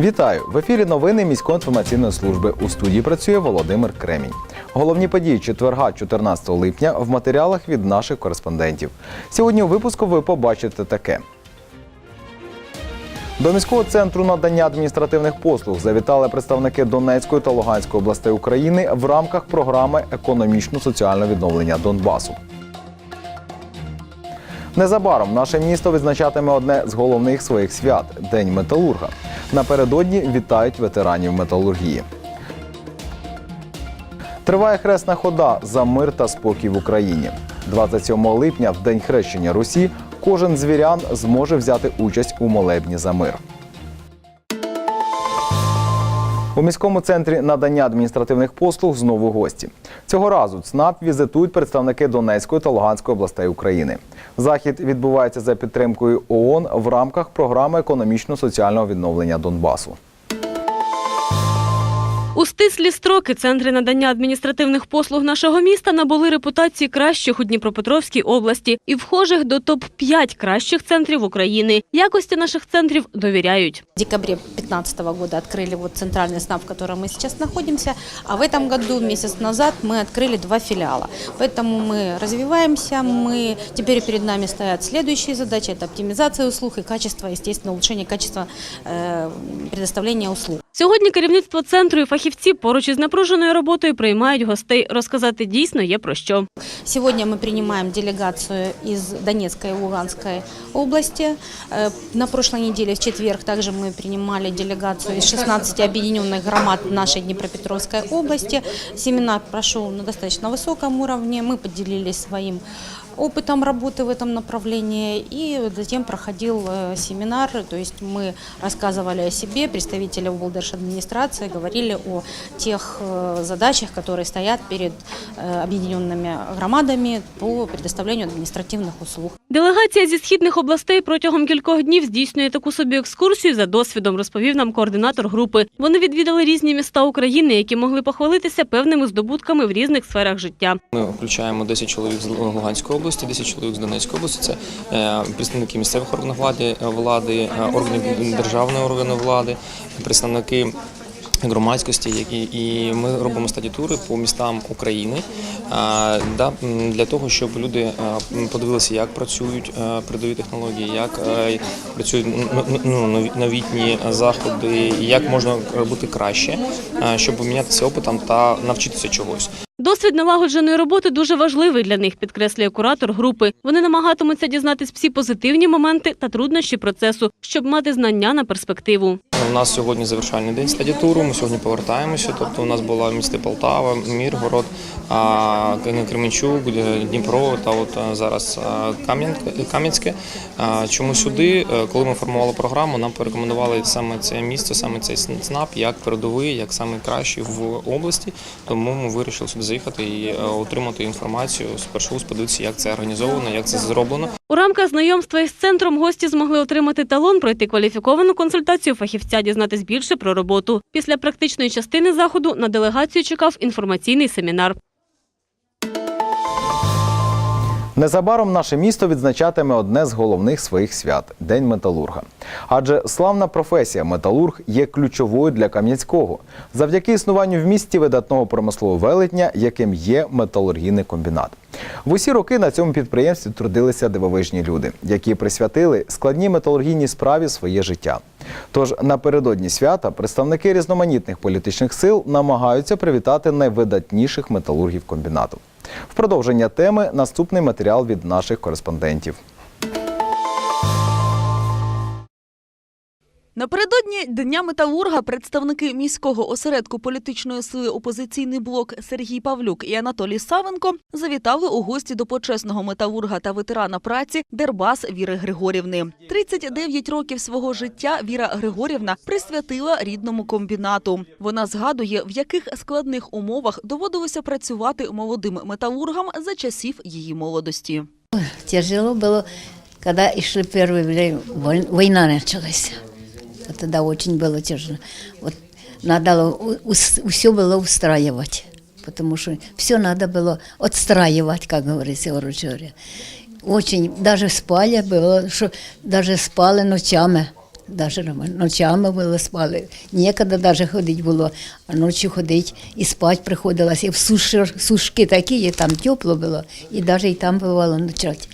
Вітаю! В ефірі новини міської інформаційної служби. У студії працює Володимир Кремінь. Головні події четверга, 14 липня, в матеріалах від наших кореспондентів. Сьогодні у випуску ви побачите таке. До міського центру надання адміністративних послуг завітали представники Донецької та Луганської областей України в рамках програми економічно-соціального відновлення Донбасу. Незабаром наше місто відзначатиме одне з головних своїх свят День металурга. Напередодні вітають ветеранів металургії. Триває хресна хода за мир та спокій в Україні. 27 липня, в день хрещення Русі, кожен з вірян зможе взяти участь у молебні за мир. У міському центрі надання адміністративних послуг знову гості. Цього разу ЦНАП візитують представники Донецької та Луганської областей України. Захід відбувається за підтримкою ООН в рамках програми економічно-соціального відновлення Донбасу. У стислі строки центри надання адміністративних послуг нашого міста набули репутації кращих у Дніпропетровській області і вхожих до топ-5 кращих центрів України. Якості наших центрів довіряють. В декабре 2015 года открыли вот центральный СНАП, в котором мы сейчас находимся, а в этом году, месяц назад, мы открыли два филиала. Поэтому мы развиваемся, мы теперь перед нами стоят следующие задачи, это оптимизация услуг и качество, естественно, улучшение качества э, предоставления услуг. Сьогодні керівництво центру і фахівці поруч із напруженою роботою приймають гостей. Розказати дійсно є про що. Сегодня мы принимаем делегацию из Донецкой и Луганской области. Э, На прошлой неделе, в четверг, также мы принимали делегацию из 16 объединенных громад нашей Днепропетровской области. Семинар прошел на достаточно высоком уровне. Мы поделились своим опытом работы в этом направлении и затем проходил э, семинар, то есть мы рассказывали о себе, представители администрации говорили о тех э, задачах, которые стоят перед э, объединенными громадами по предоставлению административных услуг. Делегація зі східних областей протягом кількох днів здійснює таку собі екскурсію за досвідом, розповів нам координатор групи. Вони відвідали різні міста України, які могли похвалитися певними здобутками в різних сферах життя. Ми включаємо 10 чоловік з Луганської області, 10 чоловік з Донецької області. Це е, представники місцевих органів влади, влади, е, органів державної органу влади, представники. Громадськості, які і ми робимо стадіатури по містам України для того, щоб люди подивилися, як працюють передові технології, як е, працюють ну, нові- новітні заходи, як можна робити краще, щоб помінятися опитом та навчитися чогось. Досвід налагодженої роботи дуже важливий для них, підкреслює куратор групи. Вони намагатимуться дізнатись всі позитивні моменти та труднощі процесу, щоб мати знання на перспективу. У нас сьогодні завершальний день стадіатуру. Ми сьогодні повертаємося. Тобто, у нас була місті Полтава, Міргород, Кременчук, Дніпро та от зараз Кам'янське. Чому сюди? Е, Коли ми формували програму, нам порекомендували саме це місце, саме цей ЦНАП, як передовий, як саме кращий в області. Тому ми вирішили сюди заїхати і е, отримати інформацію спершу, подивитися, як це організовано, як це зроблено. У рамках знайомства із центром гості змогли отримати талон, пройти кваліфіковану консультацію фахівця, дізнатись більше про роботу. Після практичної частини заходу на делегацію чекав інформаційний семінар. Незабаром наше місто відзначатиме одне з головних своїх свят День металурга. Адже славна професія металург є ключовою для Кам'янського завдяки існуванню в місті видатного промислового велетня, яким є металургійний комбінат. В усі роки на цьому підприємстві трудилися дивовижні люди, які присвятили складній металургійній справі своє життя. Тож напередодні свята представники різноманітних політичних сил намагаються привітати найвидатніших металургів комбінату. В продовження теми наступний матеріал від наших кореспондентів. Напередодні Дня металурга представники міського осередку політичної сили опозиційний блок Сергій Павлюк і Анатолій Савенко завітали у гості до почесного металурга та ветерана праці Дербас Віри Григорівни. 39 років свого життя Віра Григорівна присвятила рідному комбінату. Вона згадує, в яких складних умовах доводилося працювати молодим металургам за часів її молодості. Тяжело было, когда и шли первые время, вой- война началась. Вот тогда очень было тяжело. Вот надо все было устраивать, потому что все надо было отстраивать, как говорится, грубо говоря. Очень, даже спали было, что даже спали ночами. Даже ночами було спали. Ніколи даже ходити було, а ночі ходити і спати приходилось. І в суші, сушки такі, і там тепло було, і навіть і там бувало ночувати.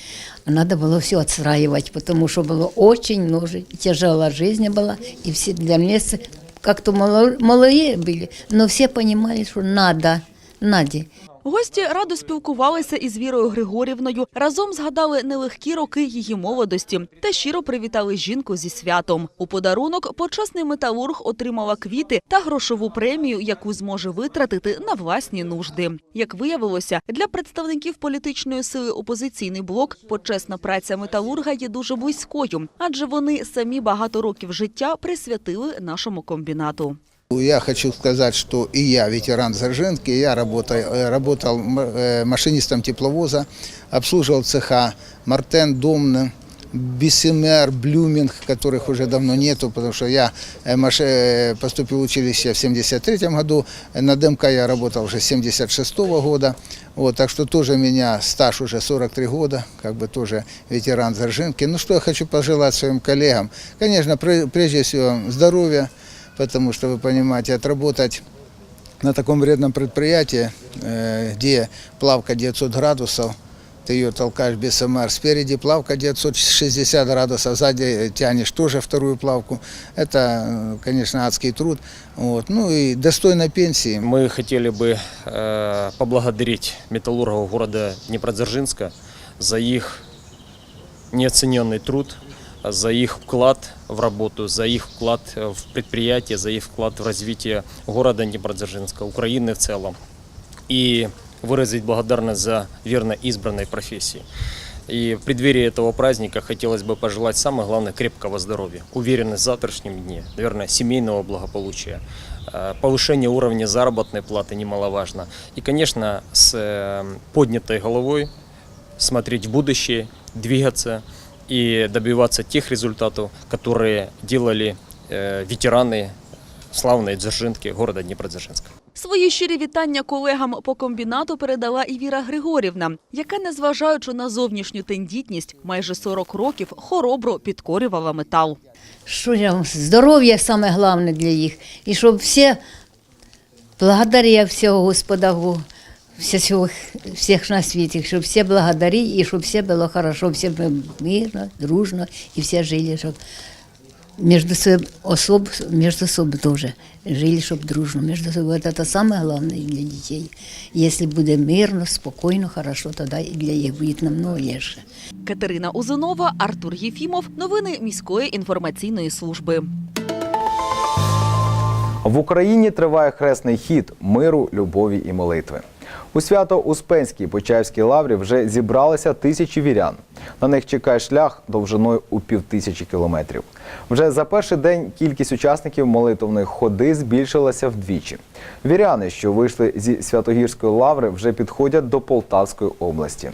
А надо было все отстраивать, потому что было очень много, тяжелая жизнь была, и все для меня с- как-то мало- малые были, но все понимали, что надо, надо. Гості радо спілкувалися із Вірою Григорівною. Разом згадали нелегкі роки її молодості та щиро привітали жінку зі святом. У подарунок почесний металург отримала квіти та грошову премію, яку зможе витратити на власні нужди. Як виявилося, для представників політичної сили опозиційний блок почесна праця металурга є дуже близькою, адже вони самі багато років життя присвятили нашому комбінату. Я хочу сказать, что и я ветеран Зарженки, я работал, э, работал м- э, машинистом тепловоза, обслуживал цеха Мартен, Домны, Бессемер, Блюминг, которых уже давно нету, потому что я э, поступил в училище в 73 году, на ДМК я работал уже с 76 года, вот, так что тоже у меня стаж уже 43 года, как бы тоже ветеран Зарженки. Ну что я хочу пожелать своим коллегам? Конечно, пре- прежде всего здоровья, потому что, вы понимаете, отработать на таком вредном предприятии, э, где плавка 900 градусов, ты ее толкаешь без СМР, спереди плавка 960 градусов, сзади тянешь тоже вторую плавку. Это, э, конечно, адский труд. Вот. Ну и достойной пенсии. Мы хотели бы э, поблагодарить металлургов города Днепродзержинска за их неоцененный труд, за их вклад в работу, за их вклад в предприятие, за их вклад в развитие города Днепродзержинска, Украины в целом. И выразить благодарность за верно избранной профессии. И в преддверии этого праздника хотелось бы пожелать самое главное крепкого здоровья, уверенность в завтрашнем дне, наверное, семейного благополучия, э, повышение уровня заработной платы немаловажно. И, конечно, с э, поднятой головой смотреть в будущее, двигаться и добиваться тех результатов, которые делали э, ветераны славной Дзержинки города Днепродзержинска. Свої щирі вітання колегам по комбінату передала і Віра Григорівна, яка, незважаючи на зовнішню тендітність, майже 40 років хоробро підкорювала метал. Що я вам, здоров'я саме головне для їх. І щоб всі, благодаря всього Господа, Богу, всіх, всіх на світі, щоб всі благодарі і щоб все було хорошо, всі мирно, дружно і всі жили, щоб между собой, особ, между собой тоже жили, щоб дружно. Между собой. Вот это самое главное для детей. Если буде мирно, спокойно, хорошо, тогда и для них будет намного легче. Катерина Узунова, Артур Єфімов. Новини міської інформаційної служби. В Україні триває хресний хід миру, любові і молитви. У свято Успенській Почаївській лаврі вже зібралися тисячі вірян. На них чекає шлях довжиною у півтисячі кілометрів. Вже за перший день кількість учасників молитовної ходи збільшилася вдвічі. Віряни, що вийшли зі Святогірської лаври, вже підходять до Полтавської області.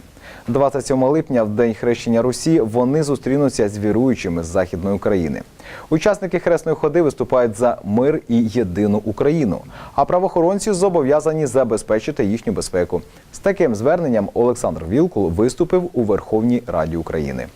27 липня, в день хрещення Русі, вони зустрінуться з віруючими з Західної України. Учасники хресної ходи виступають за мир і єдину Україну, а правоохоронці зобов'язані забезпечити їхню безпеку. З таким зверненням Олександр Вілкул виступив у Верховній Раді України.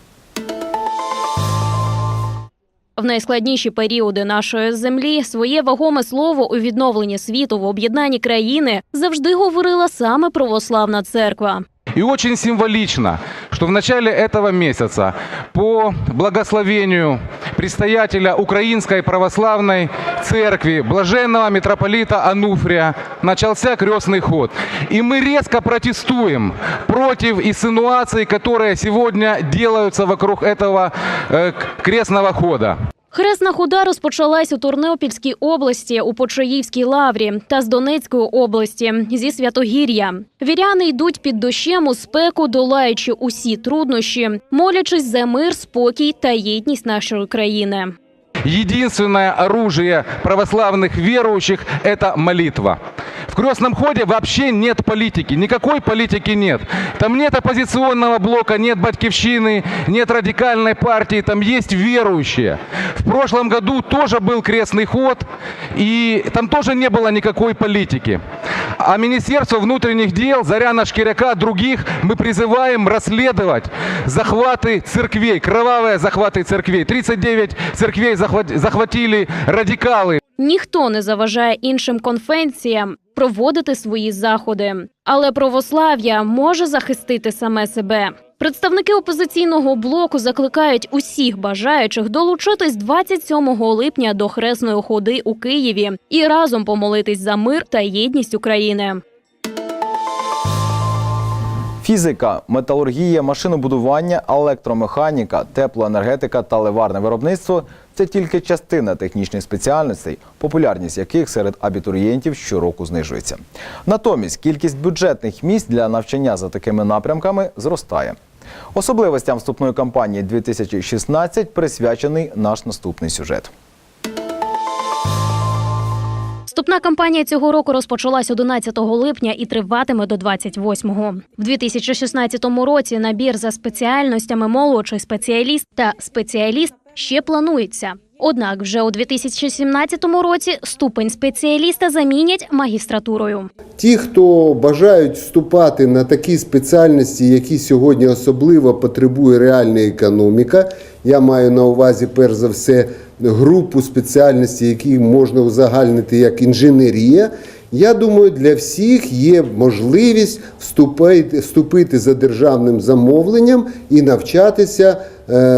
В найскладніші періоди нашої землі своє вагоме слово у відновленні світу в об'єднанні країни завжди говорила саме православна церква. И очень символично, что в начале этого месяца по благословению предстоятеля Украинской Православной Церкви, блаженного митрополита Ануфрия, начался крестный ход. И мы резко протестуем против инсинуаций, которые сегодня делаются вокруг этого э, крестного хода. Хресна хода розпочалась у Тернопільській області, у Почаївській лаврі та з Донецької області зі Святогір'я. Віряни йдуть під дощем у спеку, долаючи усі труднощі, молячись за мир, спокій та єдність нашої країни. Единственное оружие православных верующих – это молитва. В крестном ходе вообще нет политики, никакой политики нет. Там нет оппозиционного блока, нет батькивщины, нет радикальной партии, там есть верующие. В прошлом году тоже был крестный ход, и там тоже не было никакой политики. А Министерство внутренних дел, Заряна Шкиряка, других мы призываем расследовать захваты церквей, кровавые захваты церквей. 39 церквей захват- захватили радикалы. Ніхто не заважає іншим конфесіям проводити свої заходи, але православ'я може захистити саме себе. Представники опозиційного блоку закликають усіх бажаючих долучитись 27 липня до хресної ходи у Києві і разом помолитись за мир та єдність України. Фізика, металургія, машинобудування, електромеханіка, теплоенергетика та ливарне виробництво це тільки частина технічних спеціальностей, популярність яких серед абітурієнтів щороку знижується. Натомість кількість бюджетних місць для навчання за такими напрямками зростає. Особливостям вступної кампанії 2016 присвячений наш наступний сюжет. Вступна кампанія цього року розпочалась 11 липня і триватиме до 28-го. В 2016 році набір за спеціальностями молодший спеціаліст та спеціаліст ще планується. Однак вже у 2017 році ступень спеціаліста замінять магістратурою. Ті, хто бажають вступати на такі спеціальності, які сьогодні особливо потребує реальна економіка, я маю на увазі перш за все групу спеціальностей, які можна узагальнити як інженерія. Я думаю, для всіх є можливість вступити, вступити за державним замовленням і навчатися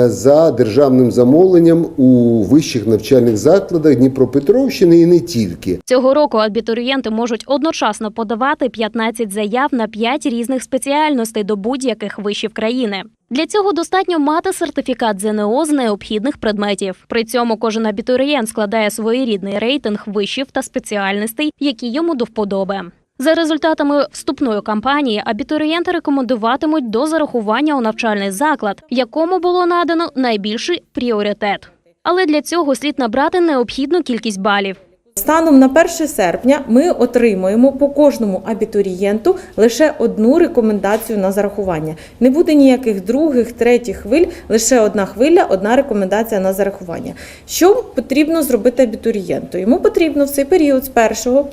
за державним замовленням у вищих навчальних закладах Дніпропетровщини і не тільки. Цього року абітурієнти можуть одночасно подавати 15 заяв на 5 різних спеціальностей до будь-яких вишів країни. Для цього достатньо мати сертифікат ЗНО з необхідних предметів. При цьому кожен абітурієнт складає своєрідний рейтинг вишів та спеціальностей, які йому до вподоби. За результатами вступної кампанії абітурієнти рекомендуватимуть до зарахування у навчальний заклад, якому було надано найбільший пріоритет. Але для цього слід набрати необхідну кількість балів. Станом на 1 серпня ми отримуємо по кожному абітурієнту лише одну рекомендацію на зарахування. Не буде ніяких других, третіх хвиль, лише одна хвиля, одна рекомендація на зарахування. Що потрібно зробити абітурієнту? Йому потрібно в цей період з 1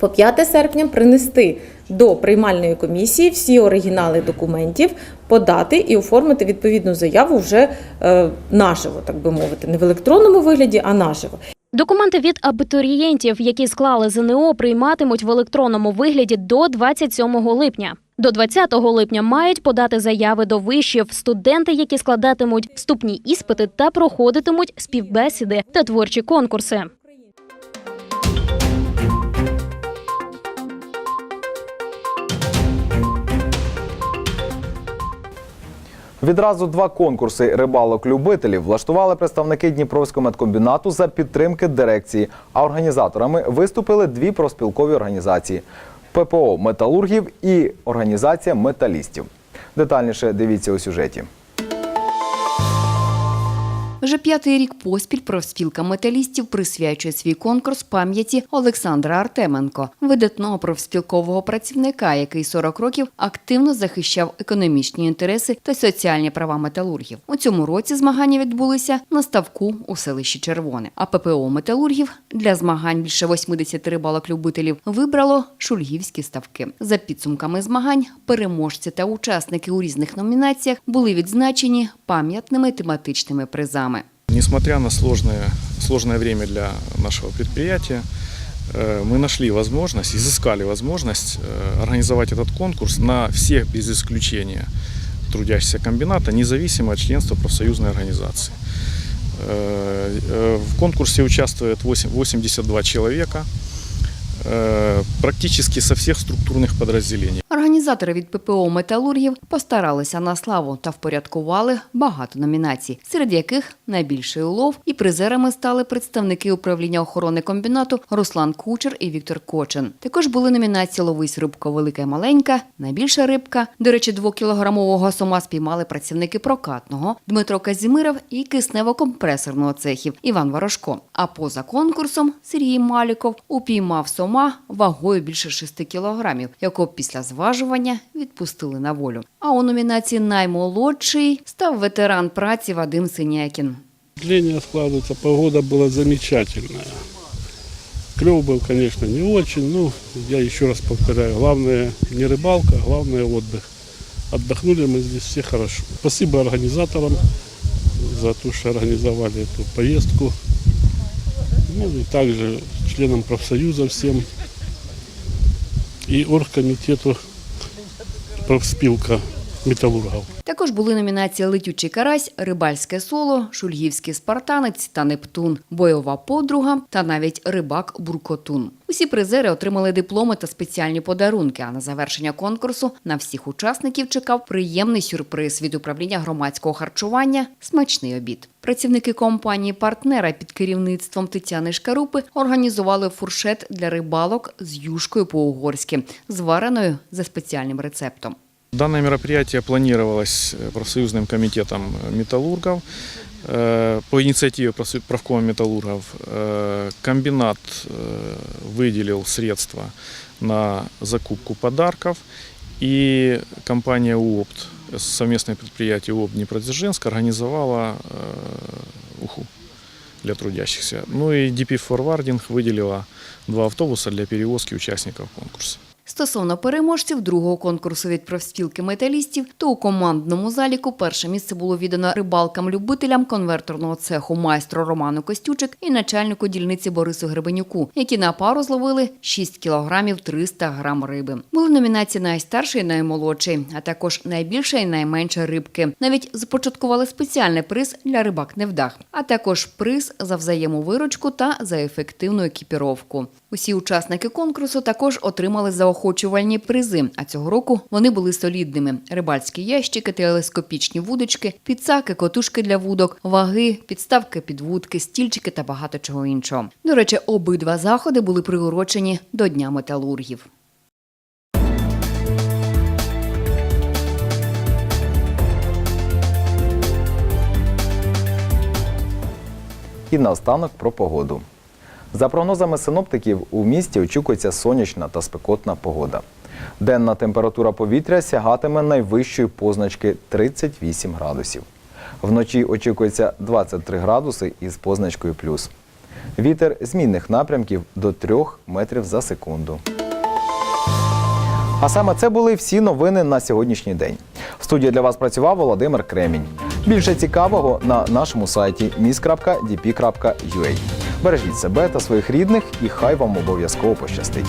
по 5 серпня принести до приймальної комісії всі оригінали документів, подати і оформити відповідну заяву вже е, наживо, так би мовити, не в електронному вигляді, а наживо. Документи від абітурієнтів, які склали ЗНО, прийматимуть в електронному вигляді до 27 липня. До 20 липня мають подати заяви до вишів студенти, які складатимуть вступні іспити та проходитимуть співбесіди та творчі конкурси. Відразу два конкурси рибалок-любителів влаштували представники Дніпровського медкомбінату за підтримки дирекції. А організаторами виступили дві проспілкові організації: ППО металургів і організація металістів. Детальніше дивіться у сюжеті. Вже п'ятий рік поспіль профспілка металістів присвячує свій конкурс пам'яті Олександра Артеменко, видатного профспілкового працівника, який 40 років активно захищав економічні інтереси та соціальні права металургів. У цьому році змагання відбулися на ставку у селищі Червоне. А ППО металургів для змагань більше 80 рибалок-любителів вибрало шульгівські ставки. За підсумками змагань переможці та учасники у різних номінаціях були відзначені пам'ятними тематичними призами. Несмотря на сложное, сложное время для нашего предприятия, э, мы нашли возможность, изыскали возможность э, организовать этот конкурс на всех без исключения трудящихся комбината, независимо от членства профсоюзной организации. Э, В конкурсе участвует 8 82 человека, практически со всех структурных подразделений. Організатори від ППО металургів постаралися на славу та впорядкували багато номінацій, серед яких найбільший улов і призерами стали представники управління охорони комбінату Руслан Кучер і Віктор Кочин. Також були номінації Ловись рибка велика і маленька, найбільша рибка. До речі, двокілограмового сома спіймали працівники прокатного Дмитро Казімиров і киснево-компресорного цехів Іван Ворожко. А поза конкурсом Сергій Маліков упіймав сома вагою більше 6 кілограмів, якого після зважування відпустили на волю. А у номінації Наймолодший став ветеран праці Вадим Синякін. Впечатление складывается, погода была замечательная. Клев был, конечно, не очень, но я еще раз повторяю, главное не рыбалка, главное отдых. Отдохнули мы здесь все хорошо. Спасибо организаторам за то, что организовали эту поездку. Ну и также членам профсоюза всем и оргкомитету профспилка металлургов. Також були номінації Летючий карась, Рибальське соло, Шульгівський спартанець та Нептун, Бойова подруга та навіть рибак Буркотун. Усі призери отримали дипломи та спеціальні подарунки. А на завершення конкурсу на всіх учасників чекав приємний сюрприз від управління громадського харчування смачний обід. Працівники компанії партнера під керівництвом Тетяни Шкарупи організували фуршет для рибалок з юшкою по-угорськи, звареною за спеціальним рецептом. Данное мероприятие планировалось э, профсоюзным комитетом э, металлургов э, по инициативе правкома металлургов. Комбинат выделил средства на закупку подарков, и компания УОПТ, совместное предприятие УОПТ Днепродзержинск, организовала уху для трудящихся. Ну и DP Forwarding выделила два автобуса для перевозки участников конкурса. Стосовно переможців другого конкурсу від профспілки металістів, то у командному заліку перше місце було віддано рибалкам-любителям конверторного цеху майстру Роману Костючик і начальнику дільниці Борису Гребенюку, які на пару зловили 6 кілограмів 300 грам риби. Були номінації найстарший і наймолодший, а також найбільша і найменша рибки. Навіть започаткували спеціальний приз для рибак невдах, а також приз за взаємовиручку та за ефективну екіпіровку. Усі учасники конкурсу також отримали заохочувальні призи. А цього року вони були солідними: рибальські ящики, телескопічні вудочки, підсаки, котушки для вудок, ваги, підставки під вудки, стільчики та багато чого іншого. До речі, обидва заходи були приурочені до Дня металургів. І наостанок про погоду. За прогнозами синоптиків, у місті очікується сонячна та спекотна погода. Денна температура повітря сягатиме найвищої позначки 38 градусів. Вночі очікується 23 градуси із позначкою плюс. Вітер змінних напрямків до 3 метрів за секунду. А саме це були всі новини на сьогоднішній день. В студії для вас працював Володимир Кремінь. Більше цікавого на нашому сайті mis.dp.ua. Бережіть себе та своїх рідних, і хай вам обов'язково пощастить.